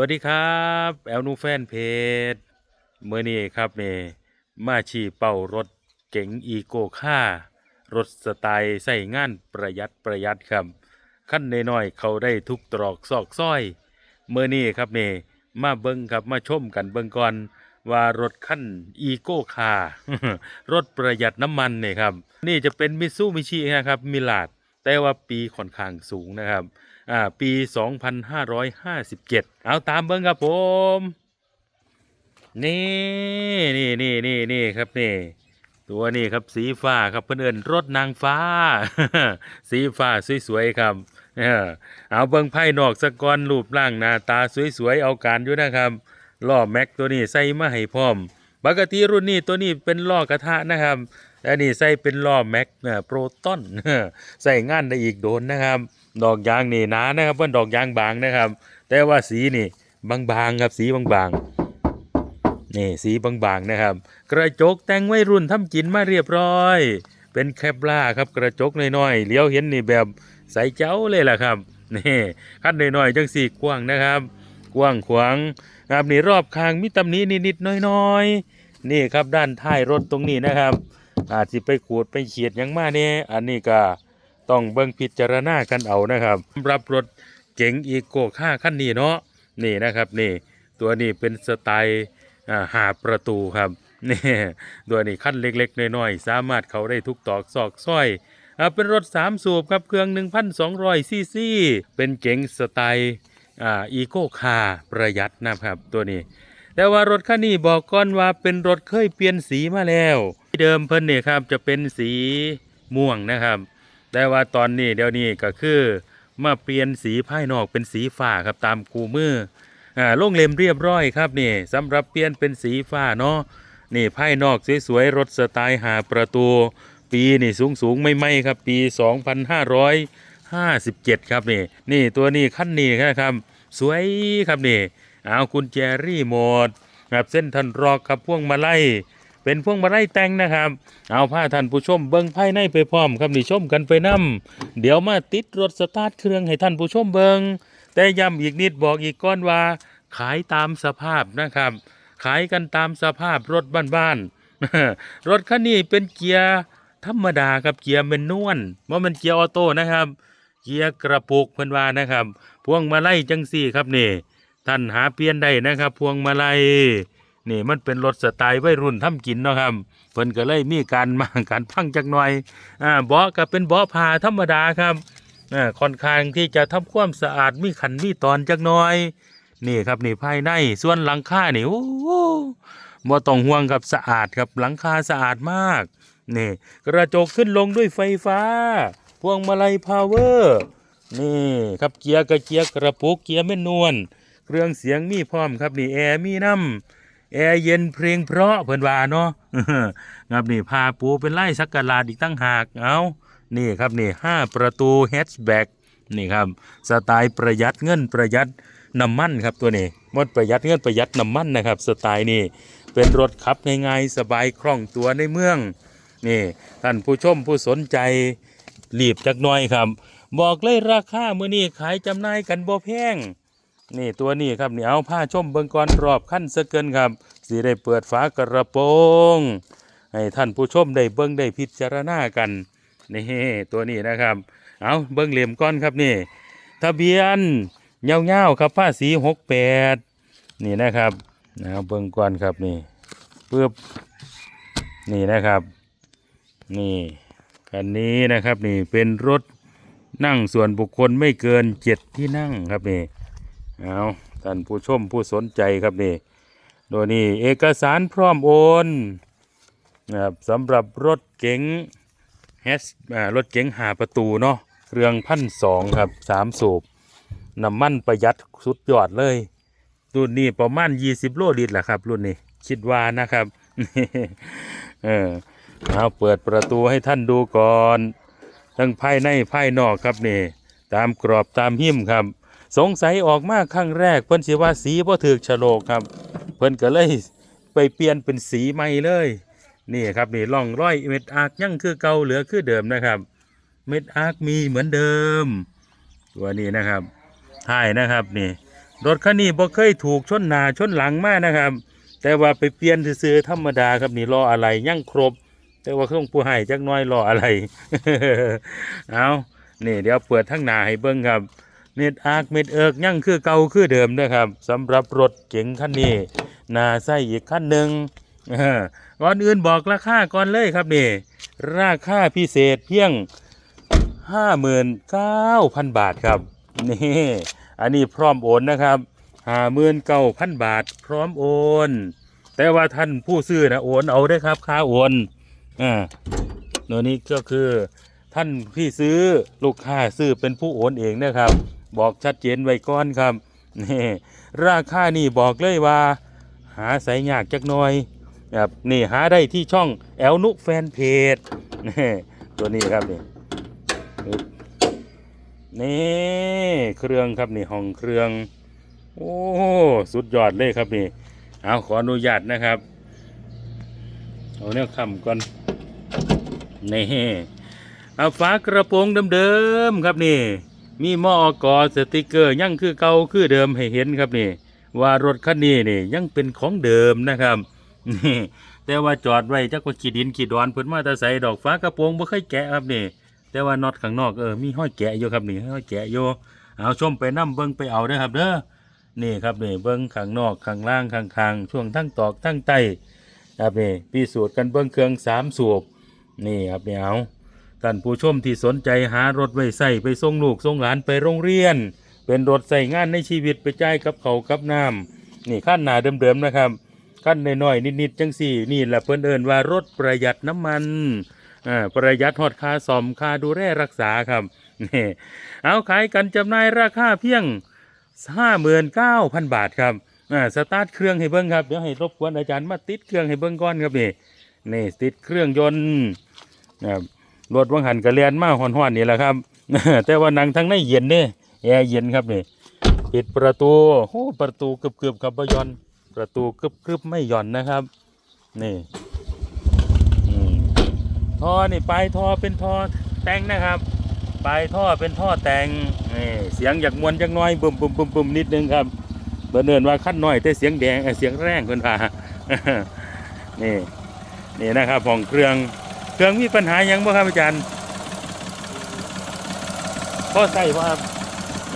วัสดีครับแอลนูแฟนเพจเมื่อนี้ครับนี่มาชีเป่ารถเก๋งอีโก้ค่ารถสไตล์ใส่งานประหยัดประหยัดครับขั้นน้อยๆเขาได้ทุกตรอกซอกซอยเมื่อนี้ครับนี่มาเบิ้งครับมาชมกันเบิ้งก่อนว่ารถขั้นอีโก้คารถประหยัดน้ำมันเนี่ยครับ นี่จะเป็นมิซูมิชินะครับมิลาดแต่ว่าปีค่อนข้างสูงนะครับ อ่าปี 2557 เอาตามเบิ้งครับผม นี่นี่นี่นี่นี่ครับนี่ตัวนี้ครับสีฟ้าครับเพื่อนเอินรถนางฟ้า สีฟ้าสวยๆครับเอาเบิ้งไพ่นอกสะกอนรูปร่างหน้าตาสวยๆเอาการอยู่นะครับล้อแม็กตัวนี้ใส่มาให้พร้อมปกติรุ่นนี้ตัวนี้เป็นล้อกระทะนะครับ อันนี้ใส่เป็นล้อแม็กนะโปรตอนใส่งานได้อีกโดนนะครับ ดอกยางนี่หนานะครับเพื่อนดอกยางบางนะครับ แต่ว่าสีนี่บางๆครับสีบางๆนี่สีบางๆนะครับ กระจกแต่งไว้รุ่นทำกินมาเรียบร้อย เป็นแคปล่าครับกระจกน้อยๆเลี้ยวเห็นนี่แบบใสเจ้าเลยล่ะครับนี่ขั้นน้อยๆจังสี่กว้างนะครับ กว้างขวางครับนี่รอบคางมีตำนี้นิดๆน้อยๆนี่ครับด้านท้ายรถตรงนี้นะครับ อาจจะไปขูดไปเขียดยังมาเนี่ยอันนี้ก็ต้องเบิ่งพิจารณากันเอานะครับสำหรับรถเก๋งอีโก้ค่าคันนี้เนาะนี่นะครับนี่ตัวนี้เป็นสไตล์หาประตูครับนี่ตัวนี้ขั้นเล็กๆน้อยๆสามารถเขาได้ทุกตอกซอกซอยอเป็นรถ 3 สูบครับเครื่อง 1,200ซีซีเป็นเก๋งสไตล์อีโก้คาประหยัดนะครับตัวนี้ แต่ว่ารถคันนี้บอกก่อนว่าเป็นรถเคยเปลี่ยนสีมาแล้วเดิมเพิ่นเนี่ยครับจะเป็นสีม่วงนะครับ แต่ว่าตอนนี้เดี๋ยวนี้ก็คือมาเปลี่ยนสีภายนอกเป็นสีฟ้าครับตามคูมืออ่าลงเล็มเรียบร้อยครับนี่สำหรับเปลี่ยนเป็นสีฟ้าเนาะนี่ภายนอกสวยๆรถสไตล์หาประตู ปีนี่สูงๆไม่ไม่ครับ ปี 2557 ครับนี่นี่ตัวนี้ขั้นนี้นะครับ สวยครับนี่ เอาคุณแจรี่หมดครับเส้นทันรอกครับ พวงมาลัยเป็นพวงมาลัยแต่งนะครับ เอาผ้าท่านผู้ชมเบิ้งภายในไปพร้อมครับนี่ชมกันไปนํเดี๋ยวมาติดรถสตาร์ทเครื่องให้ท่านผู้ชมเบิงแต่ย้ำอีกนิดบอกอีกก้อนว่า ขายตามสภาพนะครับ ขายกันตามสภาพรถบ้านๆรถคันนี้เป็นเกียร์ธรรมดาครับเกียร์เมนนวลว่ามันเกียร์ออโต้นะครับ เกียร์กระปุกเพิ่นว่านะครับ พวงมาลัยจังสี่ครับนี่ ท่านหาเปลี่ยนได้นะครับ พวงมาลัยนี่มันเป็นรถสไตล์วัยรุ่นทำกินเนาะครับเพิ่นก็เลยมีการมาการพังจักหน่อยอ่าเบาะก็เป็นเบาะผ้าธรรมดาครับอ่าค่อนข้างที่จะทำความสะอาดมีขันมีตอนจักหน่อย นี่ครับนี่ภายในส่วนหลังคานี่โอ้โหบ่ต้องห่วงครับสะอาดครับหลังคาสะอาดมากนี่กระจกขึ้นลงด้วยไฟฟ้า พวงมาลัยพาวเวอร์นี่ครับเกียร์กับเกียร์กระปุกเกียร์แม่นวล เครื่องเสียงมีพร้อมครับนี่แอร์มีน้ำแอร์เย็นเพลงเพราะเพิ่นว่าเนาะครับนี่พาปูเป็นไล่สักกะลาดอีกตั้งหากเอานี่ครับนี่ห้าประตูแฮชแบ็กนี่ครับสไตล์ประหยัดเงินประหยัดน้ำมันครับตัวนี้หมดประหยัดเงินประหยัดน้ำมันนะครับ สไตล์นี้เป็นรถขับง่ายๆสบายคล่องตัวในเมืองนี่ท่านผู้ชมผู้สนใจรีบจักหน่อยครับ บอกเลยราคาเมื้อนี้ขายจำหน่ายกันบ่แพง นี่ตัวนี้ครับนี่เอาผ้าชมเบิงก่อนรอบขั้นสกเกินครับสิได้เปิดฝากระโปรงให้ท่านผู้ชมได้เบิ่งได้พิจารณากันนี่ตัวนี้นะครับ เอาเบิ่งเหลี่ยมก้อนครับนี่ ทะเบียนเงาๆครับผ้าสีหกแปดนี่นะครับเอาเบิ่งก่อนครับนี่ปึ๊บนี่นะครับ นี่คันนี้นะครับนี่เป็นรถนั่งส่วนบุคคลไม่เกินเจ็ดที่นั่งครับนี่ เอาท่านผู้ชมผู้สนใจครับนี่โดยนี่เอกสารพร้อมโอนนะครับสำหรับรถเก๋งแฮสรถเก๋งหาประตูเนาะเรืองพันสองครับสามสูบน้ำมันประหยัดสุดยอดเลย รุ่นนี้ประมาณ20โลลิตรแหละครับ รุ่นนี้คิดว่านะครับเออเอาเปิดประตูให้ท่านดูก่อน ทั้งภายในภายนอกครับนี่ ตามกรอบตามหิ้มครับ สงสัยออกมาครั้งแรกเพิ่นสิว่าสีบ่ถูกโฉลกครับ เพิ่นก็เลยไปเปลี่ยนเป็นสีใหม่เลย นี่ครับนี่ร่องร้อยเม็ดอาร์กยังคือเก่าเหลือคือเดิมนะครับ เม็ดอาร์กมีเหมือนเดิม ตัวนี้นะครับท้ายนะครับนี่รถคันนี้บ่เคยถูกชนหน้าชนหลังมานะครับ แต่ว่าไปเปลี่ยนซื่อธรรมดาครับนี่รออะไรยังครบ แต่ว่าเครื่องผู้ให้จักหน้อยรออะไรเอานี่เดี๋ยวเปิดทั้งหน้าให้เบิ่งครับ เน็ตอาร์คเม็ดเอิกยังคือเก่าคือเดิมนะครับสำหรับรถเก๋งคันนี้นาใส่อีกคันหนึ่งเออก่อนอื่นบอกราคาก่อนเลยครับนี่ ราคาพิเศษเพียง 59,000 บาทครับนี่อันนี้พร้อมโอนนะครับ59,000บาท พร้อมโอน แต่ว่าท่านผู้ซื้อนะโอนเอาได้ครับค่าโอนอ่าตัวนี้ก็คือท่านที่ซื้อลูกค้าซื้อเป็นผู้โอนเองนะครับ บอกชัดเจนไว้ก่อนครับนี่ราคานี่บอกเลยว่า หาใส่ยากจักหน่อยครับนี่หาได้ที่ช่องแอลนุแฟนเพจนี่ตัวนี้ครับนี่นี่เครื่องครับนี่ห้องเครื่อง โอ้สุดยอดเลยครับนี่เอาขออนุญาตนะครับเอาเนี่ยคำก่อนนี่เอาฝากระโปรงเดิมๆครับนี่ มีมออกอสติกเกอร์ยังคือเก่าคือเดิมให้เห็นครับนี่ ว่ารถคันนี้นี่ยังเป็นของเดิมนะครับนี่แต่ว่าจอดไว้จักว่าขีดินขีดอนเพิ่นมาตาใส่ดอกฟ้ากระโปรงบ่เคยแกะครับนี่ แต่ว่าน็อตข้างนอกเออมีห้อยแกะอยู่ครับนี่ห้อยแกะอยู่เอาชมไปนํเบิ่งไปเอาเด้อครับเด้อนี่ครับนี่เบิ่งข้างนอกข้างล่างข้างคางช่วงทั้งตอกทั้งไตครับนี่พิสูจน์กันเบิ่งเครื่องสามสูบนี่ครับนี่เอา ท่านผู้ชมที่สนใจหารถไว้ใส่ไปส่งลูกส่งหลานไปโรงเรียน เป็นรถใส่งานในชีวิตไปจ่ายกับเขากับน้ำนี่ขั้นหนาเดิมๆนะครับขั้นน้อยๆนิดๆจังสี่ นี่แหละเพิ่นเอินว่ารถประหยัดน้ำมันอ่าประหยัดหอดค่าซ่อมค่าดูแลรักษาครับนี่เอาขายกันจำหน่ายราคาเพียง 59,000 บาทครับอ่าสตาร์ทเครื่องให้เบิ้งครับเดี๋ยวให้รบกวนอาจารย์มาติดเครื่องให้เบิ้งก่อนครับนี่นี่ติดเครื่องยนต์ครับ รถวังหันกระเลียนมาห่อนๆนี่แหละครับ แต่ว่านังทั้งในเย็นเด้แอร์เย็นครับนี่ปิดประตูโอ้ประตูเกือบๆครับบยอน ประตูเกือบๆไม่หย่อนนะครับ นี่ท่อนี่ปลายท่อเป็นท่อแต่งนะครับปลายท่อเป็นท่อแต่งนี่เสียงอยากมวนจักหน้อยบึมบึมบึมบึมนิดนึงครับเบอร์เนินว่าขั้นน้อยแต่เสียงแดงเสียงแรงเพิ่นว่านี่นี่นะครับของเครื่อง เครื่องมีปัญหาหยังบ่ครับอาจารย์พอใส่ว่าครับ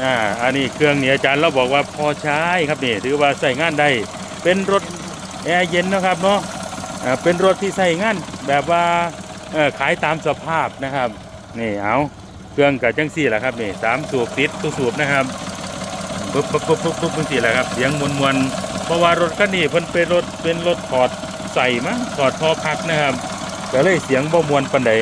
อ่าอันนี้เครื่องนี้อาจารย์เราบอกว่าพอใช้ครับนี่ถือว่าใส่งานได้เป็นรถแอร์เย็นเนาะครับเนาะอ่าเป็นรถที่ใส่งานแบบว่าเออขายตามสภาพนะครับนี่เอาเครื่องกับจังสี่แหละครับนี่สามสูบติดตู้สูบนะครับปุ๊บปุ๊บปุ๊บปุ๊บปุ๊บจังสี่แหละครับเสียงมวลมวลๆเพราะว่ารถคันนี้เพิ่นเป็นรถเป็นรถถอดใส่มั้งถอดทอพักนะครับ ก็เลยเสียงบ่มวนปันใด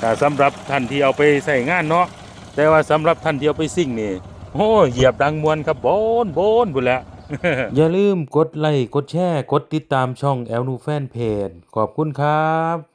แต่สำหรับท่านที่เอาไปใส่งานเนาะแต่ว่าสำหรับท่านที่เอาไปซิ่งนี่โอ้เหยียบดังมวนครับโบนโบนบุนแล้ว อย่าลืมกดไลค์กดแชร์ กดติดตามช่องแอลนูแฟนเพจขอบคุณครับ